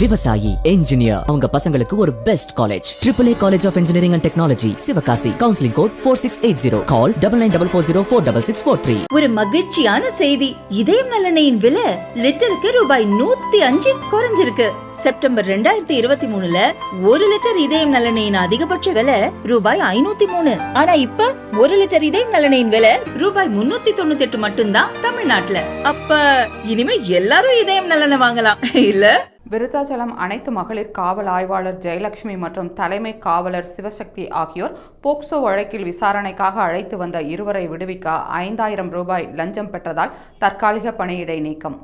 விவசாயி என்ஜினியர் அவங்க பசங்களுக்கு ஒரு best college triple A college of engineering and technology Sivakasi counselling code four six eight zero call double nine double four zero four double six four three ஒரு மகிழ்ச்சியான செய்தி. இதயம் நலனையின் விலை லிட்டருக்கு ரூபாய் நூத்தி அஞ்சு குறைஞ்சிருக்கு. செப்டம்பர் ரெண்டாயிரத்தி இருபத்தி மூணுல ஒரு லிட்டர் இதயம் நலனையின் அதிகபட்ச விலை ரூபாய் ஐநூத்தி மூணு. ஆனா இப்ப ஒரு லிட்டர் இதயம் நலனையின் விலை ரூபாய் முன்னூத்தி தொண்ணூத்தி எட்டு மட்டும்தான் தமிழ்நாட்டுல. அப்ப இனிமே எல்லாரும் இதயம் நலனை வாங்கலாம். இல்ல? விருத்தாச்சலம் அனைத்து மகளிர் காவல் ஆய்வாளர் ஜெயலட்சுமி மற்றும் தலைமை காவலர் சிவசக்தி ஆகியோர் போக்சோ வழக்கில் விசாரணைக்காக அழைத்து வந்த இருவரை விடுவிக்க ஐந்தாயிரம் ரூபாய் லஞ்சம் பெற்றதால் தற்காலிக பணியிடை நீக்கம்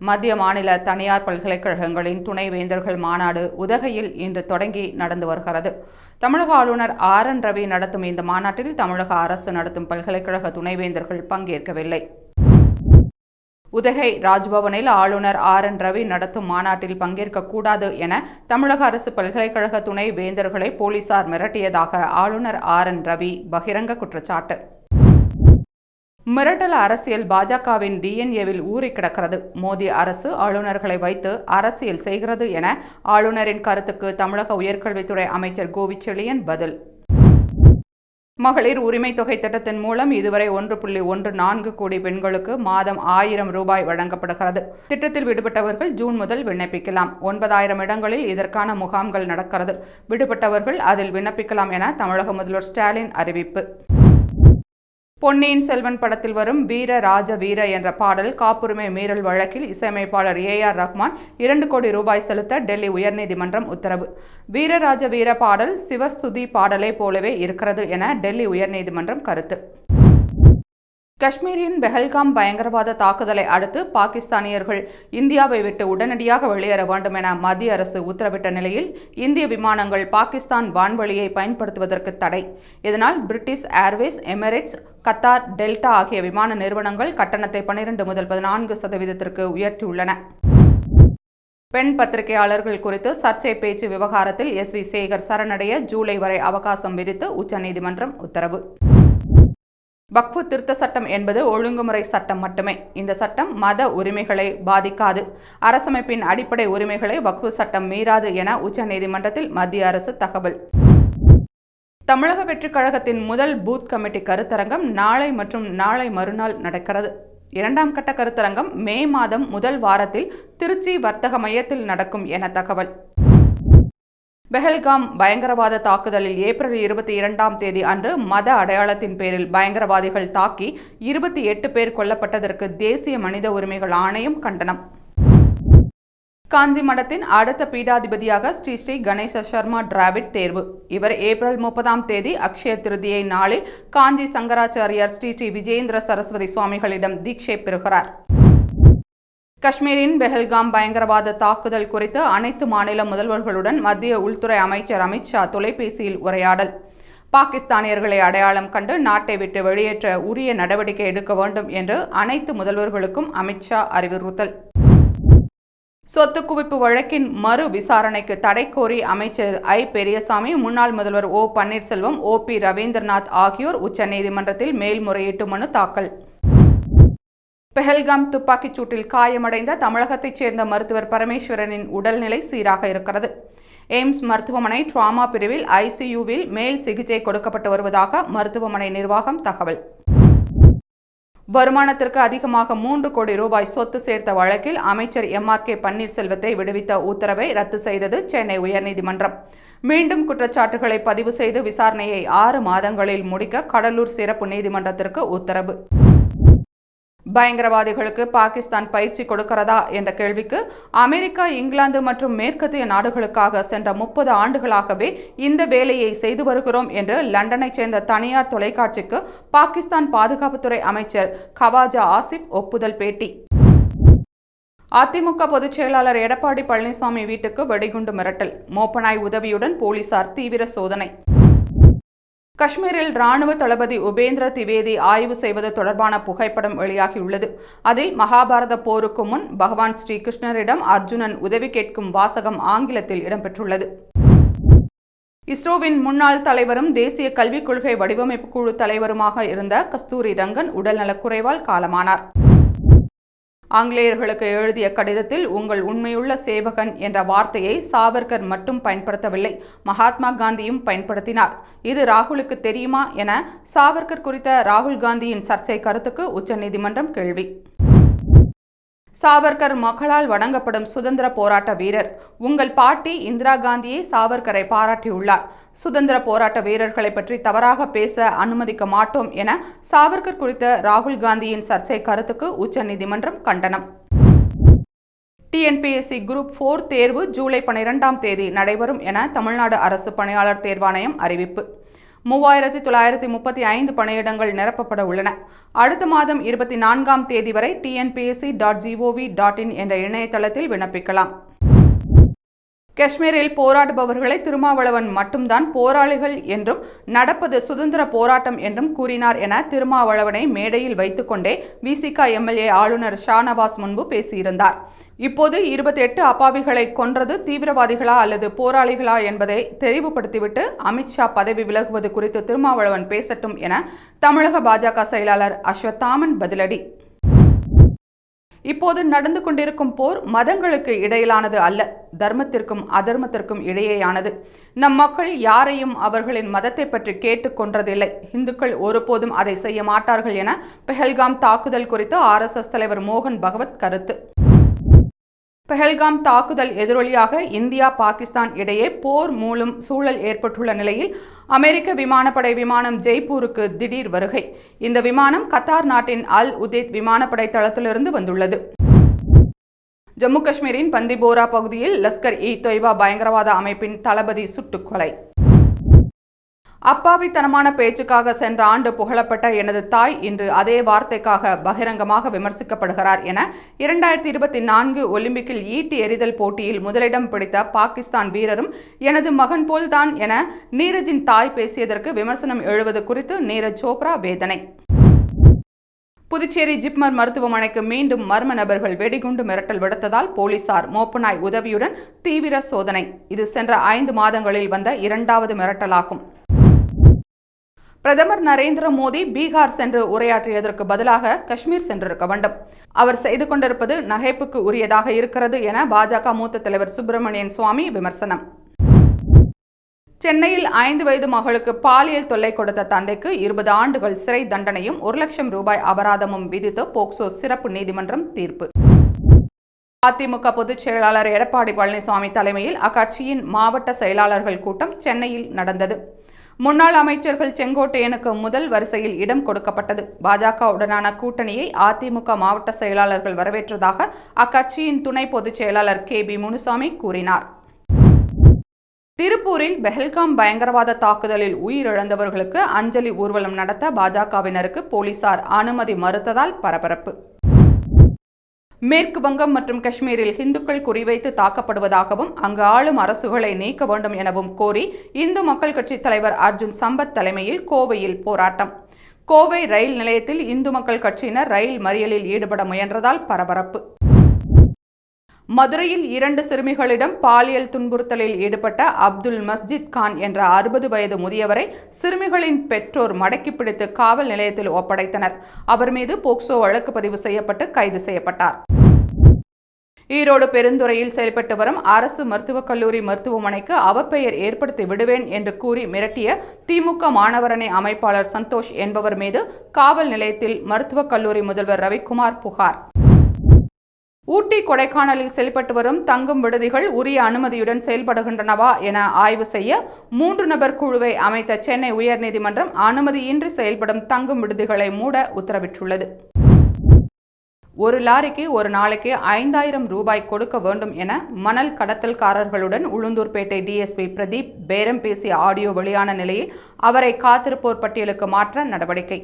மத்திய மாநில தனியார் பல்கலைக்கழகங்களின் துணைவேந்தர்கள் மாநாடு உதகையில் இன்று தொடங்கி நடந்து வருகிறது. தமிழக ஆளுநர் ஆர் என் ரவி நடத்தும் இந்த மாநாட்டில் தமிழக அரசு நடத்தும் பல்கலைக்கழக துணைவேந்தர்கள் பங்கேற்கவில்லை. உதகை ராஜ்பவனில் ஆளுநர் ஆர் என் ரவி நடத்தும் மாநாட்டில் பங்கேற்கக்கூடாது என தமிழக அரசு பல்கலைக்கழக துணை வேந்தர்களை போலீசார் மிரட்டியதாக ஆளுநர் ஆர் என் ரவி பகிரங்க குற்றச்சாட்டு. மிரட்டல் அரசியல் பாஜகவின் டிஎன்ஏவில் ஊறி கிடக்கிறது. மோடி அரசு ஆளுநர்களை வைத்து அரசியல் செய்கிறது என ஆளுநரின் கருத்துக்கு தமிழக உயர்கல்வித்துறை அமைச்சர் கோவிச்செழியன் பதில். மகளிர் உரிமை தொகை திட்டத்தின் மூலம் இதுவரை ஒன்று புள்ளி ஒன்று நான்கு கோடி பெண்களுக்கு மாதம் ஆயிரம் ரூபாய் வழங்கப்படுகிறது. திட்டத்தில் விடுபட்டவர்கள் ஜூன் முதல் விண்ணப்பிக்கலாம். ஒன்பதாயிரம் இடங்களில் இதற்கான முகாம்கள் நடக்கிறது. விடுபட்டவர்கள் அதில் விண்ணப்பிக்கலாம் என தமிழக முதல்வர் ஸ்டாலின் அறிவிப்பு. பொன்னியின் செல்வன் படத்தில் வரும் வீர ராஜ வீர என்ற பாடல் காப்புரிமை மீறல் வழக்கில் இசையமைப்பாளர் ஏ ஆர் ரஹ்மான் இரண்டு கோடி ரூபாய் செலுத்த டெல்லி உயர்நீதிமன்றம் உத்தரவு. வீரராஜ வீர பாடல் சிவஸ்துதி பாடலை போலவே இருக்கிறது என டெல்லி உயர்நீதிமன்றம் கருத்து. காஷ்மீரின் பெஹல்காம் பயங்கரவாத தாக்குதலை அடுத்து பாகிஸ்தானியர்கள் இந்தியாவை விட்டு உடனடியாக வெளியேற வேண்டும் என மத்திய அரசு உத்தரவிட்ட நிலையில் இந்திய விமானங்கள் பாகிஸ்தான் வான்வழியை பயன்படுத்துவதற்கு தடை. இதனால் British Airways Emirates Qatar Delta ஆகிய விமான நிறுவனங்கள் கட்டணத்தை பன்னிரண்டு முதல் பதினான்கு சதவீதத்திற்கு உயர்த்தியுள்ளன. பெண் பத்திரிகையாளர்கள் குறித்து சர்ச்சை பேச்சு விவகாரத்தில் எஸ் வி சேகர் சரணடைய ஜூலை வரை அவகாசம் விதித்து உச்சநீதிமன்றம் உத்தரவு. வக்ஃபு திருத்த சட்டம் என்பது ஒழுங்குமுறை சட்டம் மட்டுமே. இந்த சட்டம் மத உரிமைகளை பாதிக்காது. அரசமைப்பின் அடிப்படை உரிமைகளை வக்ஃபு சட்டம் மீறாது என உச்சநீதிமன்றத்தில் மத்திய அரசு தகவல். தமிழக வெற்றிக் கழகத்தின் முதல் பூத் கமிட்டி கருத்தரங்கம் நாளை மற்றும் நாளை மறுநாள் நடக்கிறது. இரண்டாம் கட்ட கருத்தரங்கம் மே மாதம் முதல் வாரத்தில் திருச்சி வர்த்தக மையத்தில் நடக்கும் என தகவல். பெஹல்காம் பயங்கரவாத தாக்குதலில் ஏப்ரல் இருபத்தி இரண்டாம் தேதி அன்று மத அடையாளத்தின் பேரில் பயங்கரவாதிகள் தாக்கி இருபத்தி எட்டு பேர் கொல்லப்பட்டதற்கு தேசிய மனித உரிமைகள் ஆணையம் கண்டனம். காஞ்சி மடத்தின் அடுத்த பீடாதிபதியாக ஸ்ரீ ஸ்ரீ கணேச சர்மா டிராவிட் தேர்வு. இவர் ஏப்ரல் முப்பதாம் தேதி அக்ஷய திருதியை நாளில் காஞ்சி சங்கராச்சாரியார் ஸ்ரீ ஸ்ரீ விஜேந்திர சரஸ்வதி சுவாமிகளிடம் தீட்சை பெறுகிறார். காஷ்மீரின் பெஹல்காம் பயங்கரவாத தாக்குதல் குறித்து அனைத்து மாநில முதல்வர்களுடன் மத்திய உள்துறை அமைச்சர் அமித்ஷா தொலைபேசியில் உரையாடல். பாகிஸ்தானியர்களை அடையாளம் கண்டு நாட்டை விட்டு வெளியேற்ற உரிய நடவடிக்கை எடுக்க வேண்டும் என்று அனைத்து முதல்வர்களுக்கும் அமித்ஷா அறிவுறுத்தல். சொத்து குவிப்பு வழக்கின் மறு விசாரணைக்கு தடை கோரி அமைச்சர் ஐ. பெரியசாமி முன்னாள் முதல்வர் O. Panneerselvam O. P. Ravindranath ஆகியோர் உச்சநீதிமன்றத்தில் மேல்முறையீட்டு மனு தாக்கல். பெஹல்காம் துப்பாக்கிச் சூட்டில் காயமடைந்த தமிழகத்தைச் சேர்ந்த மருத்துவர் பரமேஸ்வரனின் உடல்நிலை சீராக இருக்கிறது. எய்ம்ஸ் மருத்துவமனை ட்ராமா பிரிவில் ஐசியூவில் மேல் சிகிச்சை கொடுக்கப்பட்டு வருவதாக மருத்துவமனை நிர்வாகம் தகவல். வருமானத்திற்கு அதிகமாக மூன்று கோடி ரூபாய் சொத்து சேர்த்த வழக்கில் அமைச்சர் எம். ஆர். கே. பன்னீர்செல்வத்தை விடுவித்த உத்தரவை ரத்து செய்தது சென்னை உயர்நீதிமன்றம். மீண்டும் குற்றச்சாட்டுகளை பதிவு செய்து விசாரணையை ஆறு மாதங்களில் முடிக்க கடலூர் சிறப்பு நீதிமன்றத்திற்கு உத்தரவு. பயங்கரவாதிகளுக்கு பாகிஸ்தான் பயிற்சி கொடுக்கிறதா என்ற கேள்விக்கு அமெரிக்கா இங்கிலாந்து மற்றும் மேற்கத்திய நாடுகளுக்காக சென்ற முப்பது ஆண்டுகளாகவே இந்த வேலையை செய்து வருகிறோம் என்று லண்டனைச் சேர்ந்த தனியார் தொலைக்காட்சிக்கு பாகிஸ்தான் பாதுகாப்புத்துறை அமைச்சர் கவாஜா ஆசிப் ஒப்புதல் பேட்டி. அதிமுக பொதுச் செயலாளர் எடப்பாடி பழனிசாமி வீட்டுக்கு வெடிகுண்டு மிரட்டல். மோப்பனாய் உதவியுடன் போலீசார் தீவிர சோதனை. காஷ்மீரில் ராணுவ தளபதி உபேந்திர திவேதி ஆய்வு செய்வது தொடர்பான புகைப்படம் வெளியாகியுள்ளது. அதில் மகாபாரத போருக்கு முன் பகவான் ஸ்ரீ கிருஷ்ணரிடம் அர்ஜுனன் உதவி கேட்கும் வாசகம் ஆங்கிலத்தில் இடம்பெற்றுள்ளது. இஸ்ரோவின் முன்னாள் தலைவரும் தேசிய கல்விக் கொள்கை வடிவமைப்பு குழு தலைவருமாக இருந்த கஸ்தூரி ரங்கன் உடல்நலக்குறைவால் காலமானார். ஆங்கிலேயர்களுக்கு எழுதிய கடிதத்தில் உங்கள் உண்மையுள்ள சேவகன் என்ற வார்த்தையை சாவர்கர் மட்டும் பயன்படுத்தவில்லை மகாத்மா காந்தியும் பயன்படுத்தினார். இது ராகுலுக்கு தெரியுமா என சாவர்கர் குறித்த ராகுல் காந்தியின் சர்ச்சை கருத்துக்கு உச்சநீதிமன்றம் கேள்வி. சாவர்கர் மக்களால் வணங்கப்படும் சுதந்திர போராட்ட வீரர். உங்கள் பாட்டி இந்திரா காந்தியை சாவர்கரை பாராட்டியுள்ளார். சுதந்திர போராட்ட வீரர்களை பற்றி தவறாக பேச அனுமதிக்க மாட்டோம் என சாவர்கர் குறித்த ராகுல் காந்தியின் சர்ச்சை கருத்துக்கு உச்சநீதிமன்றம் கண்டனம். டிஎன்பிஎஸ்சி குரூப் ஃபோர் தேர்வு ஜூலை பனிரெண்டாம் தேதி நடைபெறும் என தமிழ்நாடு அரசு பணியாளர் தேர்வாணையம் அறிவிப்பு. மூவாயிரத்தி தொள்ளாயிரத்தி முப்பத்தி ஐந்து பணியிடங்கள் நிரப்பப்பட உள்ளன. அடுத்த மாதம் இருபத்தி நான்காம் தேதி வரை TNPSC dot GOV dot in என்ற இணையதளத்தில் விண்ணப்பிக்கலாம். காஷ்மீரில் போராடுபவர்களை திருமாவளவன் மட்டும்தான் போராளிகள் என்றும் நடப்பது சுதந்திர போராட்டம் என்றும் கூறினார் என திருமாவளவனை மேடையில் வைத்துக்கொண்டே விசிக எம்எல்ஏ ஆளுநர் ஷானவாஸ் முன்பு பேசியிருந்தார். இப்போது இருபத்தி எட்டு அப்பாவிகளை கொன்றது தீவிரவாதிகளா அல்லது போராளிகளா என்பதை தெரிவுபடுத்திவிட்டு அமித்ஷா பதவி விலகுவது குறித்து திருமாவளவன் பேசட்டும் என தமிழக பாஜக செயலாளர் அஸ்வத்தாமன் பதிலடி. இப்போது நடந்து கொண்டிருக்கும் போர் மதங்களுக்கு இடையிலானது அல்ல. தர்மத்திற்கும் அதர்மத்திற்கும் இடையேயானது. நம் மக்கள் யாரையும் அவர்களின் மதத்தை பற்றி கேட்டு கொன்றதில்லை. இந்துக்கள் ஒருபோதும் அதை செய்ய மாட்டார்கள் என பெஹல்காம் தாக்குதல் குறித்து ஆர்எஸ்எஸ் தலைவர் மோகன் பகவத் கருத்து. பெஹல்காம் தாக்குதல் எதிரொலியாக இந்தியா பாகிஸ்தான் இடையே போர் மூலம் சூழல் ஏற்பட்டுள்ள நிலையில் அமெரிக்க விமானப்படை விமானம் ஜெய்ப்பூருக்கு திடீர் வருகை. இந்த விமானம் கத்தார் நாட்டின் அல் உதேத் விமானப்படை தளத்திலிருந்து வந்துள்ளது. ஜம்மு காஷ்மீரின் பந்திபோரா பகுதியில் லஸ்கர் இ தொய்பா பயங்கரவாத அமைப்பின் தளபதி சுட்டுக்கொலை அப்பாவித்தனமான பேச்சுக்காக சென்ற ஆண்டு புகழப்பட்ட எனது தாய் இன்று அதே வார்த்தைக்காக பகிரங்கமாக விமர்சிக்கப்படுகிறார் என இரண்டாயிரத்தி இருபத்தி நான்கு ஒலிம்பிக்கில் ஈட்டி எறிதல் போட்டியில் முதலிடம் பிடித்த பாகிஸ்தான் வீரரும் எனது மகன் போல்தான் என நீரஜின் தாய் பேசியதற்கு விமர்சனம் எழுவது குறித்து நீரஜ் சோப்ரா வேதனை. புதுச்சேரி ஜிப்மர் மருத்துவமனைக்கு மீண்டும் மர்ம நபர்கள் வெடிகுண்டு மிரட்டல் விடுத்ததால் போலீசார் மோப்பனாய் உதவியுடன் தீவிர சோதனை. இது சென்ற ஐந்து மாதங்களில் வந்த இரண்டாவது மிரட்டலாகும். பிரதமர் நரேந்திர மோடி பீகார் சென்று உரையாற்றியதற்கு பதிலாக காஷ்மீர் சென்றிருக்க வேண்டும். அவர் செய்து கொண்டிருப்பது நகைப்புக்கு உரியதாக இருக்கிறது என பாஜக மூத்த தலைவர் சுப்பிரமணியன் சுவாமி விமர்சனம். சென்னையில் ஐந்து வயது மகளுக்கு பாலியல் தொல்லை கொடுத்த தந்தைக்கு இருபது ஆண்டுகள் சிறை தண்டனையும் ஒரு லட்சம் ரூபாய் அபராதமும் விதித்து போக்சோ சிறப்பு நீதிமன்றம் தீர்ப்பு. அதிமுக பொதுச் செயலாளர் எடப்பாடி பழனிசாமி தலைமையில் அக்கட்சியின் மாவட்ட செயலாளர்கள் கூட்டம் சென்னையில் நடந்தது. முன்னாள் அமைச்சர்கள் செங்கோட்டையனுக்கு முதல் வரிசையில் இடம் கொடுக்கப்பட்டது. பாஜகவுடனான கூட்டணியை அதிமுக மாவட்ட செயலாளர்கள் வரவேற்றதாக அக்கட்சியின் துணை பொதுச் செயலாளர் கே பி முனுசாமி கூறினார். திருப்பூரில் பெஹல்காம் பயங்கரவாத தாக்குதலில் உயிரிழந்தவர்களுக்கு அஞ்சலி ஊர்வலம் நடத்த பாஜகவினருக்கு போலீசார் அனுமதி மறுத்ததால் பரபரப்பு. மேற்கு வங்கம் மற்றும் காஷ்மீரில் இந்துக்கள் குறிவைத்து தாக்கப்படுவதாகவும் அங்கு ஆளும் அரசுகளை நீக்க வேண்டும் எனவும் கோரி இந்து மக்கள் கட்சி தலைவர் அர்ஜுன் சம்பத் தலைமையில் கோவையில் போராட்டம். கோவை ரயில் நிலையத்தில் இந்து மக்கள் கட்சியினர் ரயில் மறியலில் ஈடுபட முயன்றதால் பரபரப்பு. மதுரையில் இரண்டு சிறுமிகளிடம் பாலியல் துன்புறுத்தலில் ஈடுபட்ட அப்துல் மஸ்ஜித் கான் என்ற அறுபது வயது முதியவரை சிறுமிகளின் பெற்றோர் மடக்கி பிடித்து காவல் நிலையத்தில் ஒப்படைத்தனர். அவர் மீது போக்சோ வழக்கு பதிவு செய்யப்பட்டு கைது செய்யப்பட்டார். ஈரோடு பெருந்துறையில் செயல்பட்டு வரும் அரசு மருத்துவக் கல்லூரி மருத்துவமனைக்கு அவப்பெயர் ஏற்படுத்தி விடுவேன் என்று கூறி மிரட்டிய திமுக மாணவரணி அமைப்பாளர் சந்தோஷ் என்பவர் மீது காவல் நிலையத்தில் மருத்துவக் கல்லூரி முதல்வர் ரவிக்குமார் புகார். ஊட்டி கொடைக்கானலில் செயல்பட்டு வரும் தங்கும் விடுதிகள் உரிய அனுமதியுடன் செயல்படுகின்றனவா என ஆய்வு செய்ய மூன்று நபர் குழுவை அமைத்த சென்னை உயர்நீதிமன்றம் அனுமதியின்றி செயல்படும் தங்கும் விடுதிகளை மூட உத்தரவிட்டுள்ளது. ஒரு லாரிக்கு ஒரு நாளைக்கு ஐந்தாயிரம் ரூபாய் கொடுக்க வேண்டும் என மணல் கடத்தல்காரர்களுடன் உளுந்தூர்பேட்டை டிஎஸ்பி பிரதீப் பேரம் பேசிய ஆடியோ வெளியான நிலையில் அவரை காத்திருப்போர் பட்டியலுக்கு மாற்ற நடவடிக்கை.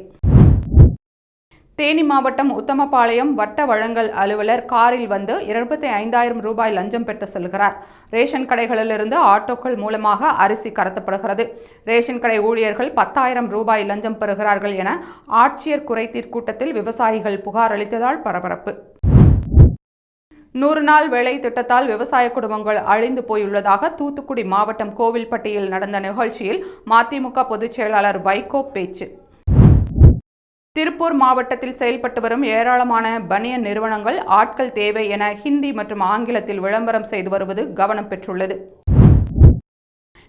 தேனி மாவட்டம் உத்தமபாளையம் வட்ட வழங்கல் அலுவலர் காரில் வந்து இருபத்தி ஐந்தாயிரம் ரூபாய் லஞ்சம் பெற்று செல்கிறார். ரேஷன் கடைகளிலிருந்து ஆட்டோக்கள் மூலமாக அரிசி கடத்தப்படுகிறது. ரேஷன் கடை ஊழியர்கள் பத்தாயிரம் ரூபாய் லஞ்சம் பெறுகிறார்கள் என ஆட்சியர் குறைதீர் கூட்டத்தில் விவசாயிகள் புகார் அளித்ததால் பரபரப்பு. நூறு நாள் வேலை திட்டத்தால் விவசாய குடும்பங்கள் அழிந்து போயுள்ளதாக தூத்துக்குடி மாவட்டம் கோவில்பட்டியில் நடந்த நிகழ்ச்சியில் மதிமுக பொதுச் செயலாளர் வைகோ பேச்சு. திருப்பூர் மாவட்டத்தில் செயல்பட்டு வரும் ஏராளமான பனியன் நிறுவனங்கள் ஆட்கள் தேவை என ஹிந்தி மற்றும் ஆங்கிலத்தில் விளம்பரம் செய்து வருவது கவனம் பெற்றுள்ளது.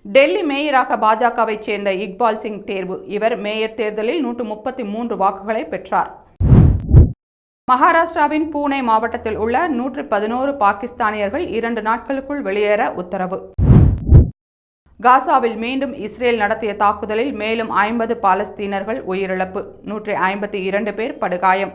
டெல்லி மேயராக பாஜகவைச் சேர்ந்த இக்பால் சிங் தேர்வு. இவர் மேயர் தேர்தலில் நூற்று முப்பத்தி மூன்று வாக்குகளை பெற்றார். மகாராஷ்டிராவின் பூனே மாவட்டத்தில் உள்ள நூற்று பதினோரு பாகிஸ்தானியர்கள் இரண்டு நாட்களுக்குள் வெளியேற உத்தரவு. காசாவில் மீண்டும் இஸ்ரேல் நடத்திய தாக்குதலில் மேலும் ஐம்பது பாலஸ்தீனர்கள் உயிரிழப்பு. நூற்றி ஐம்பத்தி இரண்டு பேர் படுகாயம்.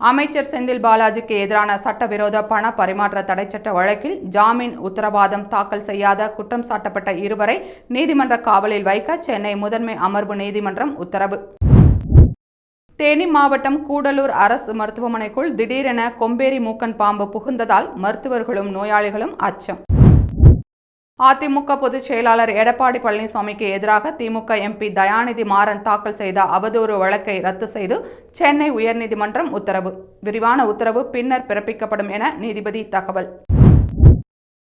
அமைச்சர் செந்தில் பாலாஜிக்கு எதிரான சட்டவிரோத பண பரிமாற்ற தடைச்சட்ட வழக்கில் ஜாமீன் உத்தரவாதம் தாக்கல் செய்யாத குற்றம் சாட்டப்பட்ட இருவரை நீதிமன்ற காவலில் வைக்க சென்னை முதன்மை அமர்வு நீதிமன்றம் உத்தரவு. தேனி மாவட்டம் கூடலூர் அரசு மருத்துவமனைக்குள் திடீரென கொம்பேரி மூக்கன் பாம்பு புகுந்ததால் மருத்துவர்களும் நோயாளிகளும் அச்சம். அதிமுக பொதுச் செயலாளர் எடப்பாடி பழனிசாமிக்கு எதிராக திமுக எம்பி தயாநிதி மாறன் தாக்கல் செய்த அவதூறு வழக்கை ரத்து செய்து சென்னை உயர்நீதிமன்றம் உத்தரவு. விரிவான உத்தரவு பின்னர் பிறப்பிக்கப்படும் என நீதிபதி தகவல்.